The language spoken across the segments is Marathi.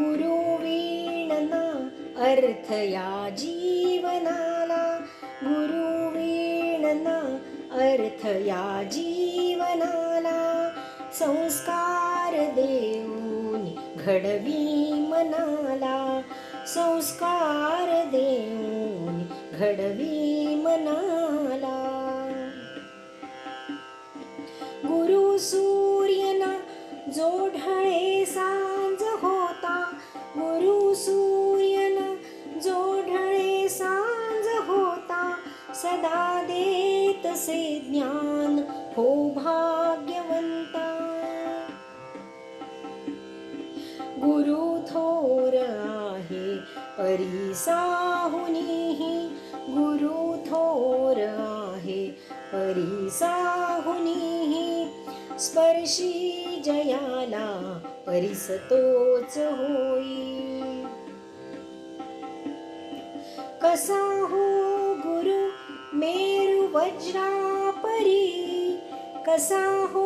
गुरुवीणना अर्थ या जीवनाला. गुरुवीणना अर्थ या जीवनाला. संस्कार देऊन घडवी मनाला. संस्कार देऊन घडवी मनाला. गुरु सूर्यना जो ढळे ज्ञान हो भाग्यवंता। गुरु थोर आहे परिसाहुनीही गुरु थोर आहे परिसाहुनीही स्पर्शी जयाला परिसतोच होई। कसा हो गुरु मेरु वज्रापरी कसा हो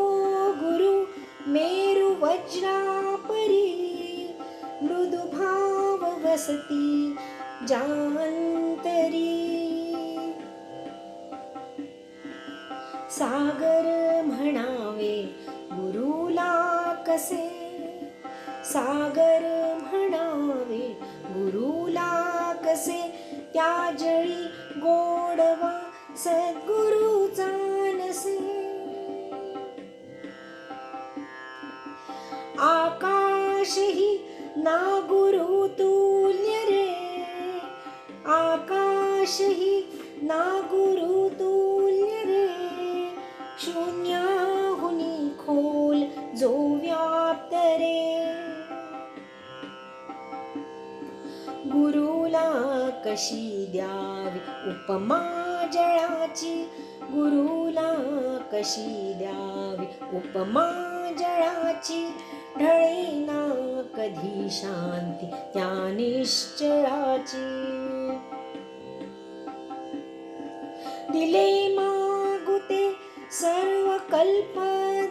गुरु? मेरु वज्रापरी मृदु भाव वसती जांतरी सागर म्हणावे गुरुला कसे? सागर सद्गुरु सद्गुरुचा आकाश ही ना गुरु तुल्य रे. आकाशही ना गुरु तुल्य रे. शून्याहुनी खोल जो व्याप्त रे. गुरुला कशी द्यावी उपमा जळाची गुरुला कशी द्यावी? उपमा जळाची ढळेना कधी शांती? त्या निश्चयाची. दिले मागुते सर्व कल्प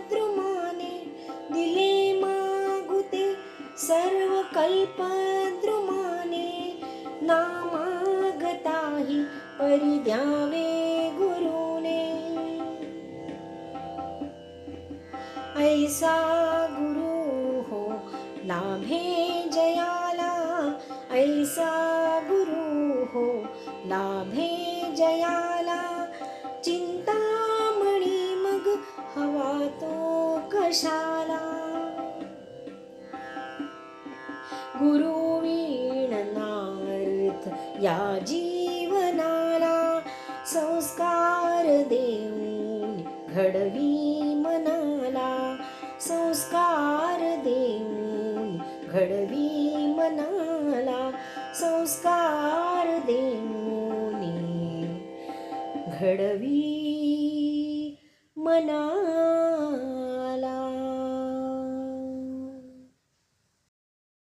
द्रुमाने दिले मागुते सर्व कल्प द्रुमाने नाम परी द्यावे गुरुने. ऐसा गुरु हो लाभे जयाला. ऐसा गुरु हो लाभे जयाला. चिंतामणी मग हवा तो कशाला? गुरु वीणनार्थ या जीवनाला संस्कार देऊन घडवी मनाला संस्कार देऊन घडवी मनाला संस्कार देऊन घडवी मना